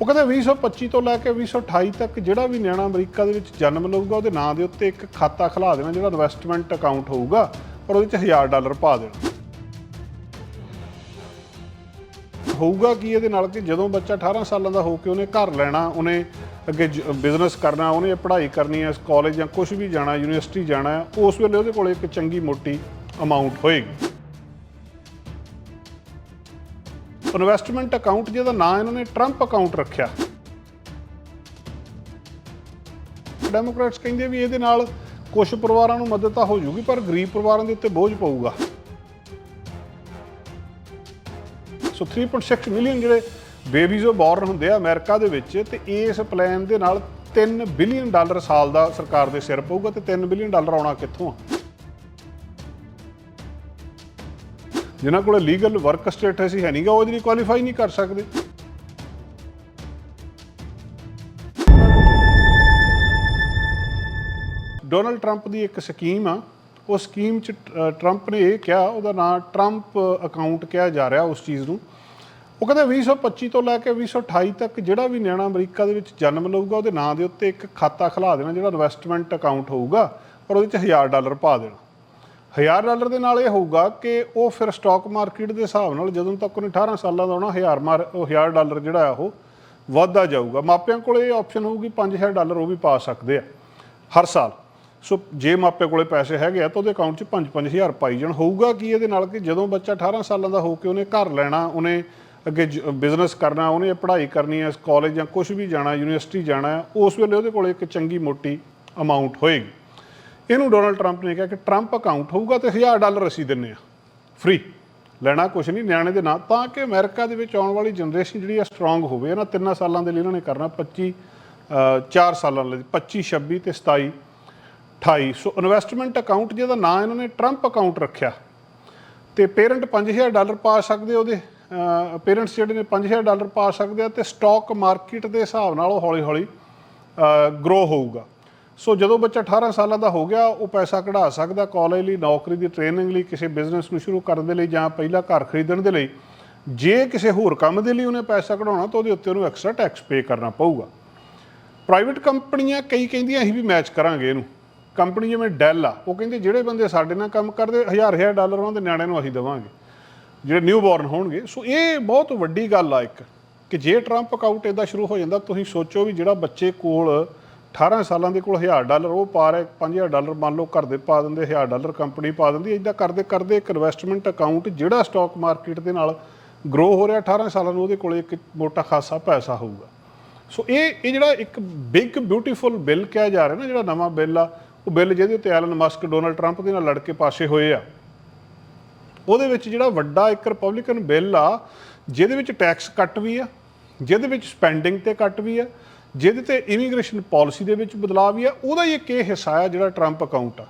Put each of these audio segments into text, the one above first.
ਉਹ ਕਹਿੰਦੇ 2025 ਤੋਂ ਲੈ ਕੇ 2028 ਤੱਕ ਜਿਹੜਾ ਵੀ ਨਿਆਣਾ ਅਮਰੀਕਾ ਦੇ ਵਿੱਚ ਜਨਮ ਲਊਗਾ, ਉਹਦੇ ਨਾਂ ਦੇ ਉੱਤੇ ਇੱਕ ਖਾਤਾ ਖੁਲਾ ਦੇਣਾ ਜਿਹੜਾ ਇਨਵੈਸਟਮੈਂਟ ਅਕਾਊਂਟ ਹੋਊਗਾ ਪਰ ਉਹਦੇ 'ਚ 1000 ਡਾਲਰ ਪਾ ਦੇਣਾ। ਹੋਊਗਾ ਕੀ ਇਹਦੇ ਨਾਲ ਕਿ ਜਦੋਂ ਬੱਚਾ 18 ਸਾਲਾਂ ਦਾ ਹੋ ਕੇ ਉਹਨੇ ਘਰ ਲੈਣਾ, ਉਹਨੇ ਅੱਗੇ ਬਿਜ਼ਨਸ ਕਰਨਾ, ਉਹਨੇ ਪੜ੍ਹਾਈ ਕਰਨੀ ਹੈ ਕਾਲਜ ਜਾਂ ਕੁਝ ਵੀ ਜਾਣਾ ਯੂਨੀਵਰਸਿਟੀ ਜਾਣਾ ਉਸ ਵੇਲੇ ਉਹਦੇ ਕੋਲ ਇੱਕ ਚੰਗੀ ਮੋਟੀ ਅਮਾਉਂਟ ਹੋਏਗੀ। ਇਨਵੈਸਟਮੈਂਟ ਅਕਾਊਂਟ ਜਿਹਦਾ ਨਾਂ ਇਹਨਾਂ ਨੇ ਟਰੰਪ ਅਕਾਊਂਟ ਰੱਖਿਆ। ਡੈਮੋਕ੍ਰੈਟਸ ਕਹਿੰਦੇ ਵੀ ਇਹਦੇ ਨਾਲ ਕੁਝ ਪਰਿਵਾਰਾਂ ਨੂੰ ਮਦਦ ਤਾਂ ਹੋ ਜੂਗੀ ਪਰ ਗਰੀਬ ਪਰਿਵਾਰਾਂ ਦੇ ਉੱਤੇ ਬੋਝ ਪਊਗਾ। ਸੋ 3.6 ਮਿਲੀਅਨ ਜਿਹੜੇ ਬੇਬੀਜ਼ ਉਹ ਬੋਰਨ ਹੁੰਦੇ ਆ ਅਮਰੀਕਾ ਦੇ ਵਿੱਚ ਤੇ ਇਸ ਪਲਾਨ ਦੇ ਨਾਲ 3 ਬਿਲੀਅਨ ਡਾਲਰ ਸਾਲ ਦਾ ਸਰਕਾਰ ਦੇ ਸਿਰ ਪਊਗਾ ਤੇ 3 ਬਿਲੀਅਨ ਡਾਲਰ ਆਉਣਾ ਕਿੱਥੋਂ ਆ? ਜਿਨ੍ਹਾਂ ਕੋਲ ਲੀਗਲ ਵਰਕ ਸਟੇਟਸ ਹੀ ਹੈ ਨਹੀਂਗਾ ਉਹ ਇਹਦੇ ਲਈ ਕੁਆਲੀਫਾਈ ਨਹੀਂ ਕਰ ਸਕਦੇ। ਡੋਨਲਡ ਟਰੰਪ ਦੀ ਇੱਕ ਸਕੀਮ ਆ ਉਹ ਸਕੀਮ ਚ ਅ, ਟਰੰਪ ਨੇ ਇਹ ਕਿਹਾ ਉਹਦਾ ਨਾਮ ਟਰੰਪ ਅਕਾਊਂਟ ਕਿਹਾ ਜਾ ਰਿਹਾ ਉਸ ਚੀਜ਼ ਨੂੰ। ਉਹ ਕਹਿੰਦੇ 2025 ਤੋਂ ਲੈ ਕੇ 2028 ਤੱਕ ਜਿਹੜਾ ਵੀ ਨਿਆਣਾ ਅਮਰੀਕਾ ਦੇ ਵਿੱਚ ਜਨਮ ਲਊਗਾ ਉਹਦੇ ਨਾਂ ਦੇ ਉੱਤੇ ਇੱਕ ਖਾਤਾ ਖੁਲਾ ਦੇਣਾ ਜਿਹੜਾ ਇਨਵੈਸਟਮੈਂਟ ਅਕਾਊਂਟ ਹੋਊਗਾ ਔਰ ਉਹਦੇ 'ਚ 1000 ਡਾਲਰ ਪਾ ਦੇਣਾ। 1000 ਡਾਲਰ ਦੇ ਨਾਲ ਇਹ ਹੋਊਗਾ ਕਿ ਉਹ ਫਿਰ ਸਟਾਕ ਮਾਰਕੀਟ ਦੇ ਹਿਸਾਬ ਨਾਲ ਜਦੋਂ ਤੱਕ ਉਹਨੇ 18 ਸਾਲਾਂ ਦਾ ਹੋਣਾ 1000 ਮਾਰ ਉਹ 1000 ਡਾਲਰ ਜਿਹੜਾ ਆ ਉਹ ਵੱਧਦਾ ਜਾਊਗਾ। ਮਾਪਿਆਂ ਕੋਲ ਇਹ ਆਪਸ਼ਨ ਹੋਊਗੀ 5000 ਡਾਲਰ ਉਹ ਵੀ ਪਾ ਸਕਦੇ ਆ ਹਰ ਸਾਲ। ਸੋ ਜੇ ਮਾਪੇ ਕੋਲੇ ਪੈਸੇ ਹੈਗੇ ਆ ਤਾਂ ਉਹਦੇ ਅਕਾਊਂਟ 'ਚ 5-5000 ਪਾਈ ਜਾਣ। ਹੋਊਗਾ ਕੀ ਇਹਦੇ ਨਾਲ ਕਿ ਜਦੋਂ ਬੱਚਾ 18 ਸਾਲਾਂ ਦਾ ਹੋ ਕੇ ਉਹਨੇ ਘਰ ਲੈਣਾ ਉਹਨੇ ਅੱਗੇ ਬਿਜ਼ਨਸ ਕਰਨਾ ਉਹਨੇ ਪੜ੍ਹਾਈ ਕਰਨੀ ਹੈ ਕਾਲਜ ਜਾਂ ਕੁਝ ਵੀ ਜਾਣਾ ਯੂਨੀਵਰਸਿਟੀ ਜਾਣਾ ਹੈ, ਉਸ ਵੇਲੇ ਉਹਦੇ ਕੋਲ ਇੱਕ ਚੰਗੀ ਮੋਟੀ ਅਮਾਉਂਟ ਹੋਏਗੀ। ਇਹਨੂੰ ਡੋਨਲਡ ਟਰੰਪ ਨੇ ਕਿਹਾ ਕਿ ਟਰੰਪ ਅਕਾਊਂਟ ਹੋਊਗਾ ਤੇ 1000 ਡਾਲਰ ਅਸੀਂ ਦਿੰਨੇ ਆ। ਫ੍ਰੀ ਲੈਣਾ ਕੁਝ ਨਹੀਂ, ਨਿਆਣੇ ਦੇ ਨਾਂ। ਤਾਂ ਕਿ ਅਮਰੀਕਾ ਦੇ ਵਿੱਚ ਆਉਣ ਵਾਲੀ ਜਨਰੇਸ਼ਨ ਜਿਹੜੀ ਆ ਸਟਰੋਂਗ ਹੋਵੇ। ਇਹਨਾਂ ਤਿੰਨਾਂ ਸਾਲਾਂ ਦੇ ਲਈ ਇਹਨਾਂ ਨੇ ਕਰਨਾ 25 4 ਸਾਲਾਂ ਲਈ। 25 26 ਤੇ 27 28 ਸੋ ਇਨਵੈਸਟਮੈਂਟ ਅਕਾਊਂਟ ਜਿਹਦਾ ਨਾਂ ਇਹਨਾਂ ਨੇ ਟਰੰਪ ਅਕਾਊਂਟ ਰੱਖਿਆ। ਤੇ ਪੇਰੈਂਟ 5000 ਡਾਲਰ ਪਾ ਸਕਦੇ ਉਹਦੇ। ਪੇਰੈਂਟਸ ਜਿਹੜੇ ਨੇ 5000 ਡਾਲਰ ਪਾ ਸਕਦੇ ਆ ਤੇ ਸਟਾਕ ਮਾਰਕੀਟ ਦੇ ਹਿਸਾਬ ਨਾਲ ਉਹ ਹੌਲੀ-ਹੌਲੀ ਗਰੋ ਹੋਊਗਾ। ਸੋ ਜਦੋਂ ਬੱਚਾ 18 ਸਾਲਾਂ ਦਾ ਹੋ ਗਿਆ, ਉਹ ਪੈਸਾ ਕਢਾ ਸਕਦਾ ਕਾਲਜ ਲਈ, ਨੌਕਰੀ ਦੀ ਟ੍ਰੇਨਿੰਗ ਲਈ, ਕਿਸੇ ਬਿਜ਼ਨਸ ਨੂੰ ਸ਼ੁਰੂ ਕਰਨ ਦੇ ਲਈ ਜਾਂ ਪਹਿਲਾ ਘਰ ਖਰੀਦਣ ਦੇ ਲਈ। ਜੇ ਕਿਸੇ ਹੋਰ ਕੰਮ ਦੇ ਲਈ ਉਹਨੇ ਪੈਸਾ ਕਢਾਉਣਾ, ਤਾਂ ਉਹਦੇ ਉੱਤੇ ਉਹਨੂੰ ਐਕਸਟਰਾ ਟੈਕਸ ਪੇ ਕਰਨਾ ਪਊਗਾ। ਪ੍ਰਾਈਵੇਟ ਕੰਪਨੀਆਂ ਕਈ ਕਹਿੰਦੀਆਂ, ਅਸੀਂ ਵੀ ਮੈਚ ਕਰਾਂਗੇ ਇਹਨੂੰ। ਕੰਪਨੀ ਜਿਵੇਂ ਡੈਲ ਆ, ਉਹ ਕਹਿੰਦੇ, ਜਿਹੜੇ ਬੰਦੇ ਸਾਡੇ ਨਾਲ ਕੰਮ ਕਰਦੇ, ਹਜ਼ਾਰ ਹਜ਼ਾਰ ਡਾਲਰ ਉਹਨਾਂ ਦੇ ਨਿਆਣਿਆਂ ਨੂੰ ਅਸੀਂ ਦੇਵਾਂਗੇ। ਜਿਹੜੇ ਨਿਊ ਬੋਰਨ ਹੋਣਗੇ। ਸੋ ਇਹ ਬਹੁਤ ਵੱਡੀ ਗੱਲ ਆ ਇੱਕ, ਕਿ ਜੇ ਟਰੰਪ ਅਕਾਊਂਟ ਇਦਾਂ ਸ਼ੁਰੂ ਹੋ ਜਾਂਦਾ, ਤੁਸੀਂ ਸੋਚੋ ਵੀ ਜਿਹੜਾ ਬੱਚੇ ਕੋਲ 18 ਸਾਲਾਂ ਦੇ ਕੋਲ 1000 ਡਾਲਰ, ਉਹ ਪਾ ਰਿਹਾ 5000 ਡਾਲਰ ਮੰਨ ਲਓ ਘਰ ਦੇ ਪਾ ਦਿੰਦੇ 1000 ਡਾਲਰ ਕੰਪਨੀ ਪਾ ਦਿੰਦੀ ਇਦਾਂ ਕਰਦੇ ਕਰਦੇ ਇੱਕ ਇਨਵੈਸਟਮੈਂਟ ਅਕਾਊਂਟ ਜਿਹੜਾ ਸਟਾਕ ਮਾਰਕੀਟ ਦੇ ਨਾਲ ਗਰੋ ਹੋ ਰਿਹਾ 18 ਸਾਲਾਂ ਨੂੰ, ਉਹਦੇ ਕੋਲ ਇੱਕ ਮੋਟਾ ਖਾਸਾ ਪੈਸਾ ਹੋਊਗਾ। ਸੋ ਇਹ ਇਹ ਜਿਹੜਾ ਇੱਕ ਬਿਗ ਬਿਊਟੀਫੁਲ ਬਿੱਲ ਕਿਹਾ ਜਾ ਰਿਹਾ ਨਾ, ਜਿਹੜਾ ਨਵਾਂ ਬਿੱਲ ਆ, ਉਹ ਬਿੱਲ ਜਿਹਦੇ ਉੱਤੇ ਐਲਨ ਮਸਕ ਡੋਨਲਡ ਟਰੰਪ ਦੇ ਨਾਲ ਲੜ ਕੇ ਪਾਸੇ ਹੋਏ ਆ। ਉਹਦੇ ਵਿੱਚ ਜਿਹੜਾ ਵੱਡਾ ਇੱਕ ਰਿਪਬਲਿਕਨ ਬਿੱਲ ਆ, ਜਿਹਦੇ ਵਿੱਚ ਟੈਕਸ ਕੱਟ ਵੀ ਆ, ਜਿਹਦੇ ਵਿੱਚ ਸਪੈਂਡਿੰਗ ਤੇ ਕੱਟ ਵੀ ਆ ਜਿਹਦੇ ਤੇ ਇਮੀਗ੍ਰੇਸ਼ਨ ਪਾਲਿਸੀ ਦੇ ਵਿੱਚ ਬਦਲਾਅ ਵੀ ਆ ਉਹਦਾ ਹੀ ਇੱਕ ਇਹ ਹਿੱਸਾ ਆ ਜਿਹੜਾ ਟਰੰਪ ਅਕਾਊਂਟ ਆ।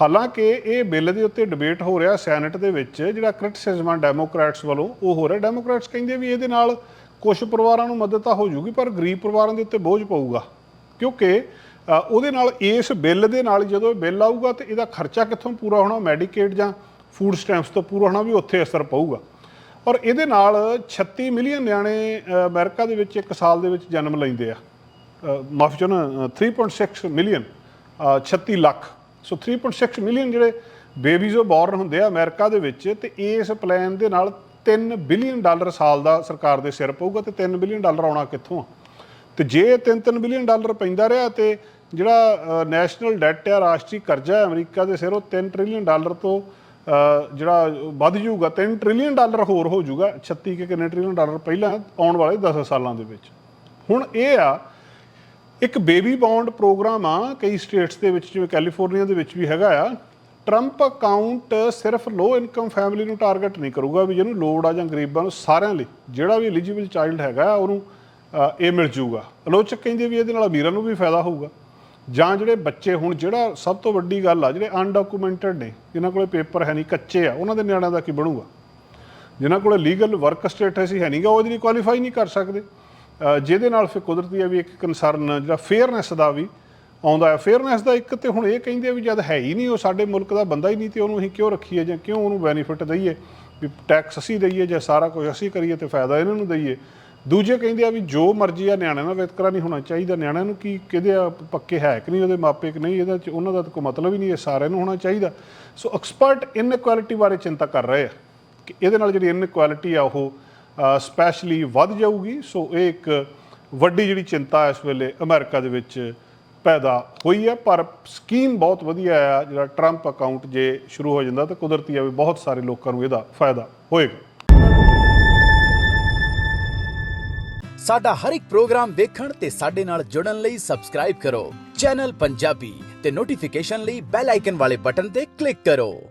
ਹਾਲਾਂਕਿ ਇਹ ਬਿੱਲ ਦੇ ਉੱਤੇ ਡਿਬੇਟ ਹੋ ਰਿਹਾ ਸੈਨੇਟ ਦੇ ਵਿੱਚ ਜਿਹੜਾ ਕ੍ਰਿਟਿਸਿਜ਼ਮ ਆ ਡੈਮੋਕ੍ਰੈਟਸ ਵੱਲੋਂ ਉਹ ਹੋ ਰਿਹਾ। ਡੈਮੋਕ੍ਰੈਟਸ ਕਹਿੰਦੇ ਵੀ ਇਹਦੇ ਨਾਲ ਕੁਝ ਪਰਿਵਾਰਾਂ ਨੂੰ ਮਦਦ ਤਾਂ ਹੋ ਜੂਗੀ ਪਰ ਗਰੀਬ ਪਰਿਵਾਰਾਂ ਦੇ ਉੱਤੇ ਬੋਝ ਪਊਗਾ। ਕਿਉਂਕਿ ਉਹਦੇ ਨਾਲ ਇਸ ਬਿੱਲ ਦੇ ਨਾਲ ਜਦੋਂ ਇਹ ਬਿੱਲ ਆਊਗਾ ਤੇ ਇਹਦਾ ਖਰਚਾ ਕਿੱਥੋਂ ਪੂਰਾ ਹੋਣਾ? ਮੈਡੀਕੇਟ ਜਾਂ ਫੂਡ ਸਟੈਂਪਸ ਤੋਂ ਪੂਰਾ ਹੋਣਾ ਵੀ ਉੱਥੇ ਅਸਰ ਪਊਗਾ। ਔਰ ਇਹਦੇ ਨਾਲ 36 ਮਿਲੀਅਨ ਨਿਆਣੇ ਅ, ਅਮਰੀਕਾ ਦੇ ਵਿੱਚ ਇੱਕ ਸਾਲ ਦੇ ਵਿੱਚ ਜਨਮ ਲੈਂਦੇ ਆ। ਮਾਫੀ ਚਾਹੁੰਦਾ 3.6 ਮਿਲੀਅਨ 36 ਲੱਖ। ਸੋ 3.6 ਮਿਲੀਅਨ ਜਿਹੜੇ ਬੇਬੀਜ਼ ਉਹ ਬੋਰਨ ਹੁੰਦੇ ਆ ਅਮਰੀਕਾ ਦੇ ਵਿੱਚ ਤੇ ਇਸ ਪਲਾਨ ਦੇ ਨਾਲ 3 ਬਿਲੀਅਨ ਡਾਲਰ ਸਾਲ ਦਾ ਸਰਕਾਰ ਦੇ ਸਿਰ ਪਊਗਾ ਤੇ 3 ਬਿਲੀਅਨ ਡਾਲਰ ਆਉਣਾ ਕਿੱਥੋਂ ਆ? ਤੇ ਜੇ 3-3 ਬਿਲੀਅਨ ਡਾਲਰ ਪੈਂਦਾ ਰਿਹਾ ਤੇ ਜਿਹੜਾ ਨੈਸ਼ਨਲ ਡੈਟ ਆ, ਰਾਸ਼ਟਰੀ ਕਰਜ਼ਾ ਹੈ ਅਮਰੀਕਾ ਦੇ ਸਿਰ, ਉਹ 3 ਟ੍ਰਿਲੀਅਨ ਡਾਲਰ ਤੋਂ ਜਿਹੜਾ ਵੱਧ ਜਾਊਗਾ 3 ਟ੍ਰਿਲੀਅਨ ਡਾਲਰ ਹੋਰ ਹੋ ਜਾਊਗਾ। 36 ਕਿ ਕਿੰਨੇ ਟ੍ਰਿਲੀਅਨ ਡਾਲਰ ਪਹਿਲਾਂ ਆਉਣ ਵਾਲੇ 10 ਸਾਲਾਂ ਦੇ ਵਿੱਚ। ਹੁਣ ਇਹ ਆ ਇੱਕ ਬੇਬੀ ਬੌਂਡ ਪ੍ਰੋਗਰਾਮ ਆ ਕਈ ਸਟੇਟਸ ਦੇ ਵਿੱਚ ਜਿਵੇਂ ਕੈਲੀਫੋਰਨੀਆ ਦੇ ਵਿੱਚ ਵੀ ਹੈਗਾ ਆ। ਟਰੰਪ ਅਕਾਊਂਟ ਸਿਰਫ ਲੋ ਇਨਕਮ ਫੈਮਿਲੀ ਨੂੰ ਟਾਰਗੇਟ ਨਹੀਂ ਕਰੂਗਾ ਵੀ ਜਿਹਨੂੰ ਲੋੜ ਆ ਜਾਂ ਗਰੀਬਾਂ ਨੂੰ ਸਾਰਿਆਂ ਲਈ। ਜਿਹੜਾ ਵੀ ਐਲੀਜੀਬਲ ਚਾਈਲਡ ਹੈਗਾ ਆ, ਉਹਨੂੰ ਇਹ ਮਿਲ ਜੂਗਾ। ਆਲੋਚਕ ਕਹਿੰਦੇ ਵੀ ਇਹਦੇ ਨਾਲ ਅਮੀਰਾਂ ਨੂੰ ਵੀ ਫਾਇਦਾ ਹੋਊਗਾ। ਜਾਂ ਜਿਹੜੇ ਬੱਚੇ ਹੁਣ ਜਿਹੜਾ ਸਭ ਤੋਂ ਵੱਡੀ ਗੱਲ ਆ ਜਿਹੜੇ ਅਨਡਾਕੂਮੈਂਟਡ ਨੇ ਜਿਨ੍ਹਾਂ ਕੋਲੇ ਪੇਪਰ ਹੈ ਨਹੀਂ ਕੱਚੇ ਆ ਉਹਨਾਂ ਦੇ ਨਿਆਣਿਆਂ ਦਾ ਕੀ ਬਣੂਗਾ? ਜਿਨ੍ਹਾਂ ਕੋਲ ਲੀਗਲ ਵਰਕ ਸਟੇਟਸ ਹੀ ਹੈ ਨਹੀਂਗਾ ਉਹ ਇਹਦੇ ਲਈ ਕੁਆਲੀਫਾਈ ਨਹੀਂ ਕਰ ਸਕਦੇ। ਜਿਹਦੇ ਨਾਲ ਫਿਰ ਕੁਦਰਤੀ ਹੈ ਵੀ ਇੱਕ ਕਨਸਰਨ ਜਿਹੜਾ ਫੇਅਰਨੈਸ ਦਾ ਵੀ ਆਉਂਦਾ ਹੈ ਫੇਅਰਨੈਸ ਦਾ ਇੱਕ ਤੇ ਹੁਣ ਇਹ ਕਹਿੰਦੇ ਆ ਵੀ ਜਦ ਹੈ ਹੀ ਨਹੀਂ, ਉਹ ਸਾਡੇ ਮੁਲਕ ਦਾ ਬੰਦਾ ਹੀ ਨਹੀਂ ਤੇ ਉਹਨੂੰ ਅਸੀਂ ਕਿਉਂ ਰੱਖੀਏ ਜਾਂ ਕਿਉਂ ਉਹਨੂੰ ਬੈਨੀਫਿਟ ਦਈਏ? ਵੀ ਟੈਕਸ ਅਸੀਂ ਦਈਏ ਜਾਂ ਸਾਰਾ ਕੁਝ ਅਸੀਂ ਕਰੀਏ ਤੇ ਫਾਇਦਾ ਇਹਨਾਂ ਨੂੰ ਦਈਏ। ਦੂਜੇ ਕਹਿੰਦੇ ਆ ਵੀ ਜੋ ਮਰਜ਼ੀ ਆ ਨਿਆਣਿਆਂ ਨਾਲ ਵਿਤਕਰਾ ਨਹੀਂ ਹੋਣਾ ਚਾਹੀਦਾ। ਨਿਆਣਿਆਂ ਨੂੰ ਕੀ, ਕਿਹਦੇ ਆ ਪੱਕੇ ਹੈ ਕਿ ਨਹੀਂ, ਉਹਦੇ ਮਾਪੇ ਕਿ ਨਹੀਂ, ਇਹਦਾ ਚ ਉਹਨਾਂ ਦਾ ਤਾਂ ਕੋਈ ਮਤਲਬ ਹੀ ਨਹੀਂ, ਇਹ ਸਾਰਿਆਂ ਨੂੰ ਹੋਣਾ ਚਾਹੀਦਾ। ਸੋ ਐਕਸਪਰਟ ਇਨਇਕੁਐਲਿਟੀ ਬਾਰੇ ਚਿੰਤਾ ਕਰ ਰਹੇ ਆ ਕਿ ਇਹਦੇ ਨਾਲ ਜਿਹੜੀ ਇਨਇਕੁਐਲਿਟੀ ਆ ਉਹ ਸਪੈਸ਼ਲੀ ਵੱਧ ਜਾਊਗੀ। ਸੋ ਇਹ ਇੱਕ ਵੱਡੀ ਜਿਹੜੀ ਚਿੰਤਾ ਇਸ ਵੇਲੇ ਅਮਰੀਕਾ ਦੇ ਵਿੱਚ ਪੈਦਾ ਹੋਈ ਹੈ। ਪਰ ਸਕੀਮ ਬਹੁਤ ਵਧੀਆ ਆ। ਜਿਹੜਾ ਟਰੰਪ ਅਕਾਊਂਟ ਜੇ ਸ਼ੁਰੂ ਹੋ ਜਾਂਦਾ ਤਾਂ ਕੁਦਰਤੀ ਆ ਵੀ ਬਹੁਤ ਸਾਰੇ ਲੋਕਾਂ ਨੂੰ ਇਹਦਾ ਫਾਇਦਾ ਹੋਏਗਾ। ਸਾਡਾ ਹਰ ਇੱਕ ਪ੍ਰੋਗਰਾਮ ਦੇਖਣ ਤੇ ਸਾਡੇ ਨਾਲ ਜੁੜਨ ਲਈ ਸਬਸਕ੍ਰਾਈਬ ਕਰੋ। ਚੈਨਲ ਪੰਜਾਬੀ ਤੇ ਨੋਟੀਫਿਕੇਸ਼ਨ ਲਈ ਬੈਲ ਆਈਕਨ ਵਾਲੇ ਬਟਨ ਤੇ ਕਲਿੱਕ ਕਰੋ।